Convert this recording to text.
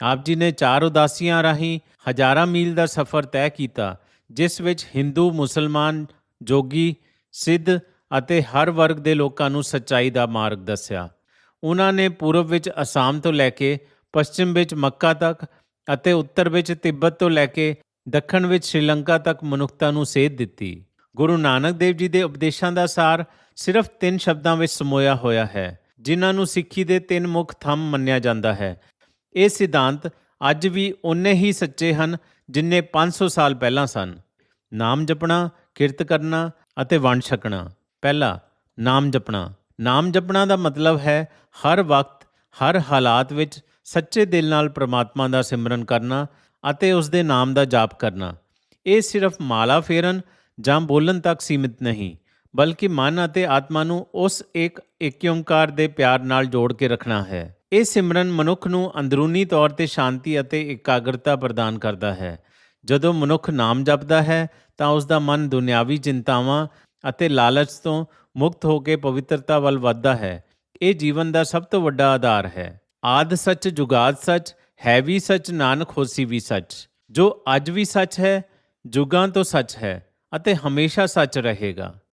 ਆਪ ਜੀ ਨੇ ਚਾਰ ਉਦਾਸੀਆਂ ਰਾਹੀਂ ਹਜ਼ਾਰਾਂ ਮੀਲ ਦਾ ਸਫ਼ਰ ਤੈਅ ਕੀਤਾ, ਜਿਸ ਵਿੱਚ ਹਿੰਦੂ, ਮੁਸਲਮਾਨ, ਜੋਗੀ, ਸਿੱਧ ਅਤੇ ਹਰ ਵਰਗ ਦੇ ਲੋਕਾਂ ਨੂੰ ਸੱਚਾਈ ਦਾ ਮਾਰਗ ਦੱਸਿਆ। ਉਹਨਾਂ ਨੇ ਪੂਰਬ ਵਿੱਚ ਅਸਾਮ ਤੋਂ ਲੈ ਕੇ ਪੱਛਮ ਵਿੱਚ ਮੱਕਾ ਤੱਕ ਅਤੇ ਉੱਤਰ ਵਿੱਚ ਤਿੱਬਤ ਤੋਂ ਲੈ ਕੇ ਦੱਖਣ ਵਿੱਚ ਸ਼੍ਰੀਲੰਕਾ ਤੱਕ ਮਨੁੱਖਤਾ ਨੂੰ ਸੇਧ ਦਿੱਤੀ। ਗੁਰੂ ਨਾਨਕ ਦੇਵ ਜੀ ਦੇ ਉਪਦੇਸ਼ਾਂ ਦਾ ਸਾਰ ਸਿਰਫ ਤਿੰਨ ਸ਼ਬਦਾਂ ਵਿੱਚ ਸਮੋਇਆ ਹੋਇਆ ਹੈ, ਜਿਨ੍ਹਾਂ ਨੂੰ ਸਿੱਖੀ ਦੇ ਤਿੰਨ ਮੁੱਖ ਥੰਮ ਮੰਨਿਆ ਜਾਂਦਾ ਹੈ। ਇਹ ਸਿਧਾਂਤ ਅੱਜ ਵੀ ਉਨੇ ਹੀ ਸੱਚੇ ਹਨ ਜਿੰਨੇ 500 ਸਾਲ ਪਹਿਲਾਂ ਸਨ। ਨਾਮ ਜਪਣਾ, ਕਿਰਤ ਕਰਨਾ ਅਤੇ ਵੰਡ ਛਕਣਾ। ਪਹਿਲਾ, ਨਾਮ ਜਪਣਾ। ਨਾਮ ਜਪਣਾ ਦਾ ਮਤਲਬ ਹੈ ਹਰ ਵਕਤ, ਹਰ ਹਾਲਾਤ ਵਿੱਚ ਸੱਚੇ ਦਿਲ ਨਾਲ ਪ੍ਰਮਾਤਮਾ ਦਾ ਸਿਮਰਨ ਕਰਨਾ ਅਤੇ ਉਸ ਦੇ ਨਾਮ ਦਾ ਜਾਪ ਕਰਨਾ। ਇਹ ਸਿਰਫ ਮਾਲਾ ਫੇਰਨ ਜਾਂ ਬੋਲਣ ਤੱਕ ਸੀਮਿਤ ਨਹੀਂ, ਬਲਕਿ ਮਨ ਅਤੇ ਆਤਮਾ ਨੂੰ ਉਸ ਇੱਕ ਏਕ ਓੰਕਾਰ ਦੇ ਪਿਆਰ ਨਾਲ ਜੋੜ ਕੇ ਰੱਖਣਾ ਹੈ। ਇਹ ਸਿਮਰਨ ਮਨੁੱਖ ਨੂੰ ਅੰਦਰੂਨੀ ਤੌਰ ਤੇ ਸ਼ਾਂਤੀ ਅਤੇ ਇਕਾਗਰਤਾ ਪ੍ਰਦਾਨ ਕਰਦਾ ਹੈ। ਜਦੋਂ ਮਨੁੱਖ ਨਾਮ ਜਪਦਾ ਹੈ, ਤਾਂ ਉਸ ਦਾ ਮਨ ਦੁਨਿਆਵੀ ਚਿੰਤਾਵਾਂ ਅਤੇ ਲਾਲਚ ਤੋਂ ਮੁਕਤ ਹੋ ਕੇ ਪਵਿੱਤਰਤਾ ਵੱਲ ਵੱਧਦਾ ਹੈ। ਇਹ ਜੀਵਨ ਦਾ ਸਭ ਤੋਂ ਵੱਡਾ ਆਧਾਰ ਹੈ। ਆਦ ਸੱਚ, ਜੁਗਾਦ ਸੱਚ, ਹੈ ਵੀ ਸੱਚ, ਨਾਨਕ, ਹੋਸੀ ਵੀ ਸੱਚ। ਜੋ ਅੱਜ ਵੀ ਸੱਚ ਹੈ, ਜੁਗਾਂ ਤੋਂ ਸੱਚ ਹੈ ਅਤੇ ਹਮੇਸ਼ਾ ਸੱਚ ਰਹੇਗਾ।